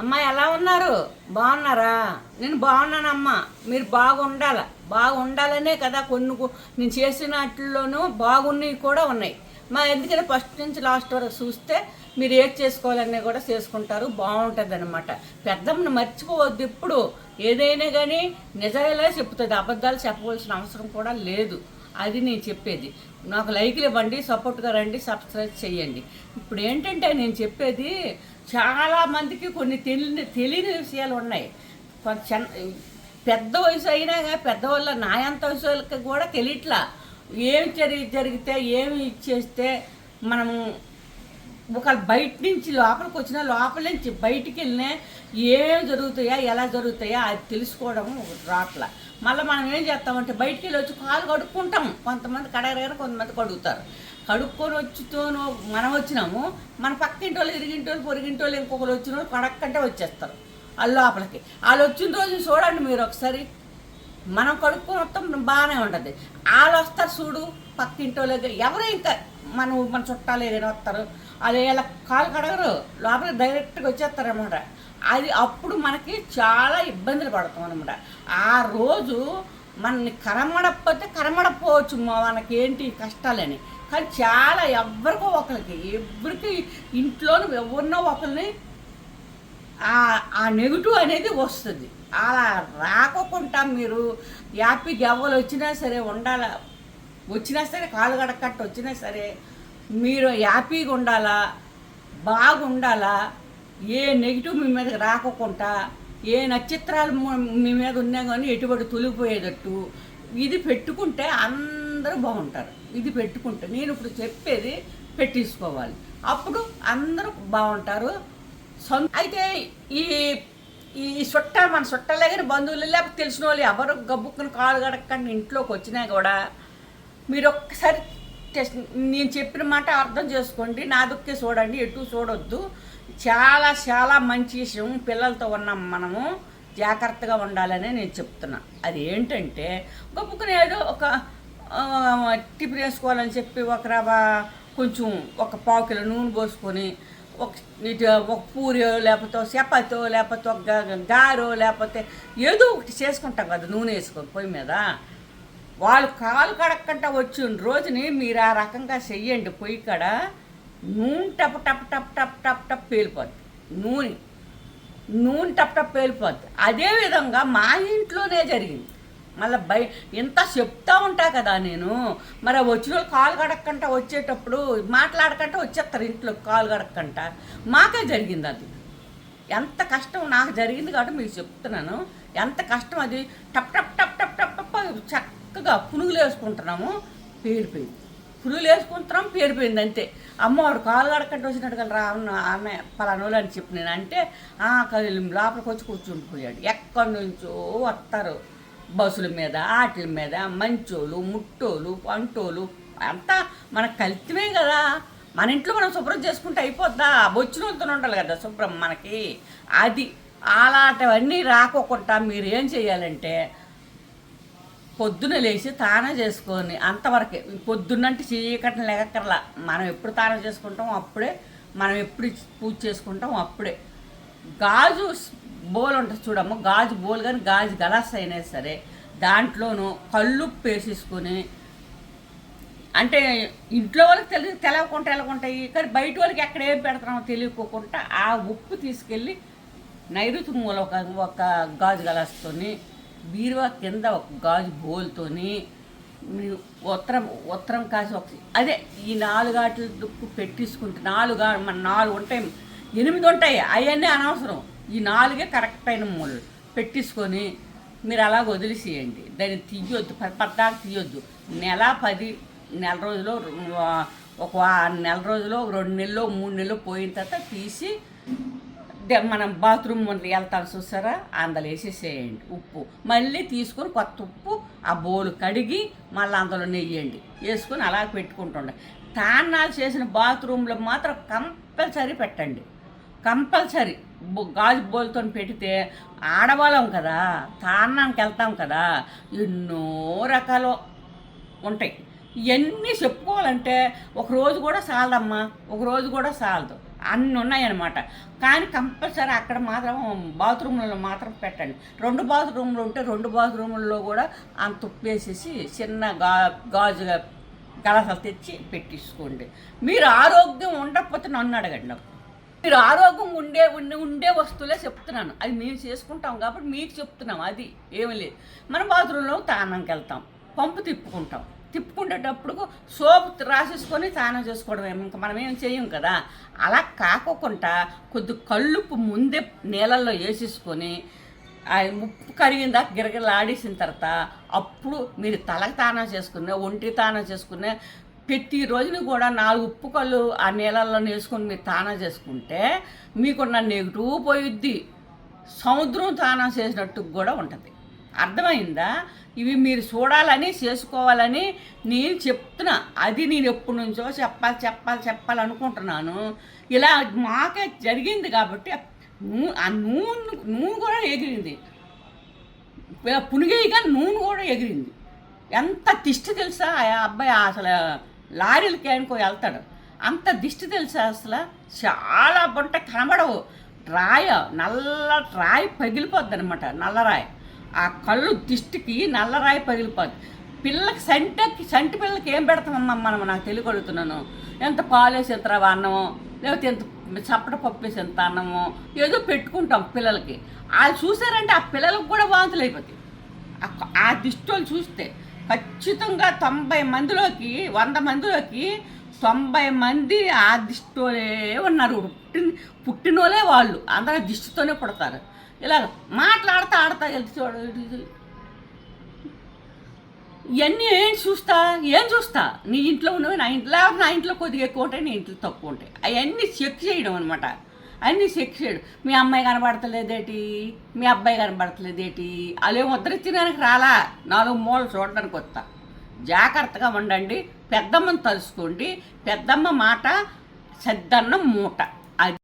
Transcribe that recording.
అమ్మ ఎలా ఉన్నారు? బాగున్నారా? నేను బాగున్నానమ్మా. మీరు బాగుండాల. బాగుండాలనే కదా కొన్ని నేను చేసిన వాటిల్లోనూ బాగున్నవి కూడా ఉన్నాయి. మా ఎందుకంటే ఫస్ట్ నుంచి లాస్ట్ వరకు చూస్తే మీరు ఏది చేసుకోవాలనే కూడా చేసుకుంటారు బాగుంటుంది అనమాట పెద్దమ్మని మర్చిపోవద్దు ఇప్పుడు ఏదైనా కానీ నిజాయిలా చెప్తుంది అబద్ధాలు చెప్పవలసిన అవసరం కూడా లేదు. అది నేను చెప్పేది. నాకు లైక్లు ఇవ్వండి సపోర్ట్గా రండి సబ్స్క్రైబ్ చేయండి. ఇప్పుడు ఏంటంటే నేను చెప్పేది చాలా మందికి కొన్ని తెలియని తెలియని విషయాలు ఉన్నాయి. కొంత చిన్న పెద్ద వయసు అయినా కానీ పెద్దవాళ్ళ నా అంత వయసు వాళ్ళకి కూడా తెలియట్లా. ఏమి జరిగి జరిగితే ఏమి ఇచ్చేస్తే మనము ఒకవేళ బయట నుంచి లోపలికి వచ్చినా లోపల నుంచి బయటికి వెళ్ళినా ఏం జరుగుతాయా ఎలా జరుగుతాయా అది తెలుసుకోవడం రాట్ల. మళ్ళీ మనం ఏం చేస్తామంటే బయటికి వెళ్ళి వచ్చి కాలు కడుక్కుంటాం. కొంతమంది కడగరగానే కొంతమంది కడుగుతారు. కడుక్కొని వచ్చితోనూ మనం వచ్చినాము మన పక్కింటి వాళ్ళు ఇరిగింటి వాళ్ళు పొరిగింటి వాళ్ళు ఇంకొకరు వచ్చిన వాళ్ళు కడక్కంటే వచ్చేస్తారు. ఆ లోపలికి. వాళ్ళు వచ్చిన రోజు చూడండి మీరు ఒకసారి. మనం కడుక్కు మొత్తం బాగానే ఉంటుంది. వాళ్ళు వస్తారు చూడు పక్కింటో లేదు ఎవరైతే ఇంకా మనం మన చుట్టాలు ఏదైనా వస్తారు అది ఇలా కాలు కడగరు లోపల డైరెక్ట్గా వచ్చేస్తారనమాట అది అప్పుడు మనకి చాలా ఇబ్బందులు పడతాం అనమాట ఆ రోజు మనని కరమడకపోతే కరమడపోవచ్చు మనకి ఏంటి కష్టాలని. కానీ చాలా ఎవరికో ఒకరికి ఎవరికి ఇంట్లోనూ ఎవరినో ఒకరిని ఆ నెగిటివ్ అనేది వస్తుంది. అలా రాకుండా మీరు యాపీకి ఎవరు వచ్చినా సరే ఉండాల? వచ్చినా సరే కాలు గడకట్టు వచ్చినా సరే మీరు హ్యాపీగా ఉండాలా? బాగుండాలా? ఏ నెగిటివ్ మీ మీదకి రాకుండా ఏ నక్షత్రాలు మీ మీద ఉన్నా కానీ ఎటువంటి తొలిపోయేటట్టు ఇది పెట్టుకుంటే అందరూ బాగుంటారు. ఇది పెట్టుకుంటే నేను ఇప్పుడు చెప్పేది పెట్టించుకోవాలి అప్పుడు అందరూ బాగుంటారు. అయితే ఈ ఈ చుట్టాలు మన చుట్టాలు దగ్గర బంధువులు లేకపోతే తెలిసిన వాళ్ళు ఎవరు గబ్బుక్కుని కాలు గడకండి ఇంట్లోకి వచ్చినా కూడా మీరు ఒక్కసారి టెస్ట్ నేను చెప్పిన మాట అర్థం చేసుకోండి. నా దుక్కే చూడండి ఎటు చూడొద్దు. చాలా చాలా మంచి విషయం. పిల్లలతో ఉన్నాం మనము. జాగ్రత్తగా ఉండాలని నేను చెప్తున్నా. అది ఏంటంటే గొప్పకుని ఏదో ఒక టిఫిన్ వేసుకోవాలని చెప్పి ఒక రవ కొంచెం ఒక పావు కిలో నూనె పోసుకొని ఒక ఇటు ఒక పూరియో లేకపోతే చపాతో లేకపోతే ఒక గారో లేకపోతే ఏదో ఒకటి చేసుకుంటాం కదా నూనె వేసుకొని పొయ్యి మీద. వాళ్ళు కాలు కడక్కంట వచ్చిన రోజుని మీరు ఆ రకంగా చెయ్యండి. పొయ్యి కాడ నూనె టప్ టప్ టప్ టప్ టప్ టప్ పేలిపోద్ది. నూనె. నూనె టప్ టప్ పేలిపోద్ది. అదేవిధంగా మా ఇంట్లోనే జరిగింది. మళ్ళీ బయ ఇంత చెప్తా ఉంటా కదా నేను. మరి వచ్చిన వాళ్ళు కాలు కడక్కంట వచ్చేటప్పుడు మాట్లాడకంట వచ్చేస్తారు ఇంట్లో కాలు కడక్కంట. మాకే జరిగింది అది. ఎంత కష్టం నాకు జరిగింది కాబట్టి మీకు చెప్తున్నాను. ఎంత కష్టం అది. టప్ టప్ టప్ టప్ టప్ టప్ చక్కగా పునుగులు వేసుకుంటున్నాము పేరిపోయింది పునుగులు వేసుకుంటున్నాం పేరిపోయింది అంతే. అమ్మవాడు కాలు కడకంటే వచ్చినట్టు కదా రా అన్న ఆమె పలానోళ్ళు అని చెప్పి నేను అంటే "ఆ, లోపలికి వచ్చి కూర్చుని పోయాడు ఎక్కడి నుంచో వస్తారు. బస్సుల మీద ఆటల మీద మంచోళ్ళు ముట్టోళ్ళు పంటోలు అంతా మన కలితమే కదా. మన ఇంట్లో మనం శుభ్రం చేసుకుంటే అయిపోద్దా? బొచ్చిన వాళ్ళతో ఉండాలి కదా శుభ్రం మనకి. అది అలాంటివన్నీ రాకోకుండా మీరు ఏం చేయాలంటే పొద్దున లేచి తానం చేసుకొని అంతవరకే పొద్దున్నంటే చీకటిని లెగక్కర్లా. మనం ఎప్పుడు తానం చేసుకుంటాం అప్పుడే మనం ఎప్పుడు పూజ చేసుకుంటాం అప్పుడే. గాజు బోల్ ఉంటుంది చూడమ్మ గాజు బోల్ కానీ గాజు గలాస్ అయినా సరే దాంట్లోనూ కళ్ళు వేసేసుకొని అంటే ఇంట్లో వాళ్ళకి తెలియ తెలవకుండా తెలవకుంటాయి కానీ బయట వాళ్ళకి ఎక్కడ ఏం పెడతామో తెలియకోకుండా ఆ ఉప్పు తీసుకెళ్ళి నైరుతి మూల ఒక ఒక గాజు గలాస్తోని బీరువా కింద ఒక గాజు బోల్తోని ఉత్తరం ఉత్తరం కాసి ఒక అదే ఈ నాలుగు ఆటలు దుక్కు పెట్టించుకుంటే నాలుగు మన నాలుగు ఉంటాయి ఎనిమిది ఉంటాయి అవన్నీ అనవసరం. ఈ నాలుగే కరెక్ట్ అయిన మూలలు. పెట్టించుకొని మీరు అలా వదిలేసేయండి. దాన్ని తీయొద్దు. ప- పద్దాకు తీయొద్దు. నెల పది నెల రోజులు ఒక నెల రోజులు రెండు నెలలో మూడు నెలలు పోయిన తర్వాత తీసి మనం బాత్రూమ్ వెళ్తాం చూసారా? అందులో వేసేసేయండి ఉప్పు. మళ్ళీ తీసుకొని కొత్త ఉప్పు ఆ బోలు కడిగి మళ్ళీ అందులో నెయ్యండి. వేసుకొని అలా పెట్టుకుంటుండే తాన్నాలు చేసిన బాత్రూంలో మాత్రం కంపల్సరీ పెట్టండి. కంపల్సరీ గాజు బోల్తో పెడితే ఆడవాళ్ళం కదా తాన్నానికి వెళ్తాం కదా ఎన్నో రకాలు ఉంటాయి. ఇవన్నీ చెప్పుకోవాలంటే ఒక రోజు కూడా చాలదమ్మా ఒక రోజు కూడా చాలదు అన్నీ ఉన్నాయన్నమాట. కానీ కంపల్సరీ అక్కడ మాత్రం బాత్రూంలలో మాత్రం పెట్టండి. రెండు బాత్రూమ్లు ఉంటే రెండు బాత్రూముల్లో కూడా అంత తుప్పేసేసి చిన్న గా గాజుగా గలసలు తెచ్చి పెట్టించుకోండి. మీరు ఆరోగ్యం ఉండకపోతే నన్ను అడగండి నాకు. మీరు ఆరోగ్యం ఉండే ఉండే ఉండే వస్తువులే చెప్తున్నాను. అది మేము చేసుకుంటాం కాబట్టి మీకు చెప్తున్నాం. అది ఏమి లేదు. మనం బాత్రూంలో తానంకి వెళ్తాం. పంపు తిప్పుకుంటాం. తిప్పుకునేటప్పుడు సోప్ రాసేసుకొని స్నానం చేసుకోవడం ఇంకా మనం ఏం చేయం కదా. అలా కాకోకుండా కొద్ది కళ్ళుపు ముందే నీళ్ళల్లో వేసేసుకొని ఆ ఉప్పు కరిగిన దాకా తర్వాత అప్పుడు మీరు తలకు తానం చేసుకునే ఒంటి తానం చేసుకునే ప్రతి రోజుని కూడా నాలుగు ఉప్పు కళ్ళు ఆ నీళ్ళల్లో వేసుకొని మీరు తానా చేసుకుంటే మీకున్న నెగిటివ్ పోయిద్ది. సముద్రం తానా చేసినట్టు కూడా ఉంటుంది. అర్థమైందా? ఇవి మీరు చూడాలని చేసుకోవాలని నేను చెప్తున్నా. అది నేను ఎప్పటి నుంచో చెప్పాలి చెప్పాలి చెప్పాలి అనుకుంటున్నాను. ఇలా మాకే జరిగింది కాబట్టి ఆ నూనె నూనె కూడా ఎగిరింది. పునిగేయగా నూనె కూడా ఎగిరింది. ఎంత తిష్టి తెలుసా? ఆ అబ్బాయి అసలు లారీలకి అనుకో వెళ్తాడు. అంత దిష్టి తెలుసా అసలు? చాలా బొంట కనబడవు. రాయ నల్ల రాయి పగిలిపోద్ది అనమాట నల్లరాయి. ఆ కళ్ళు దిష్టికి నల్లరాయి పగిలిపోద్ది. పిల్లకి సంటకి సంటి పిల్లకి ఏం పెడతామమ్మా మనం? నాకు తెలియగలుగుతున్నాను. ఎంత పాలేసి ఎంత రవ్వ అన్నమో లేకపోతే ఎంత చప్పట పప్పు ఎంత అన్నమో ఏదో పెట్టుకుంటాం పిల్లలకి. వాళ్ళు చూసారంటే ఆ పిల్లలకు కూడా వాంతులు అయిపోతాయి ఆ- ఆ వాళ్ళు చూస్తే ఖచ్చితంగా తొంభై మందిలోకి వంద మందిలోకి తొంభై మంది ఆ దిష్టితోనే ఉన్నారు. పుట్టిన పుట్టినోలే వాళ్ళు. అందరూ దిష్టితోనే పుడతారు. ఇలా మాట్లాడతా ఆడతా చూడు ఇవన్నీ ఏం చూస్తా? ఏం చూస్తా? నీ ఇంట్లో ఉన్నవి నా ఇంట్లో నా ఇంట్లో కొద్దిగా ఎక్కువ ఉంటాయి నీ ఇంట్లో తక్కువ ఉంటాయి. అవన్నీ చెక్ చేయడం అనమాట అన్ని చెక్ మీ అమ్మాయి కనబడతలేదేటి? మీ అబ్బాయి కనబడతలేదేటి? అలే ముద్రించడానికి రాలా? నాలుగు మూలలు చూడడానికి వస్తా. జాగ్రత్తగా ఉండండి. పెద్దమ్మని తలుసుకోండి పెద్దమ్మ మాట సద్దన్నం మూట.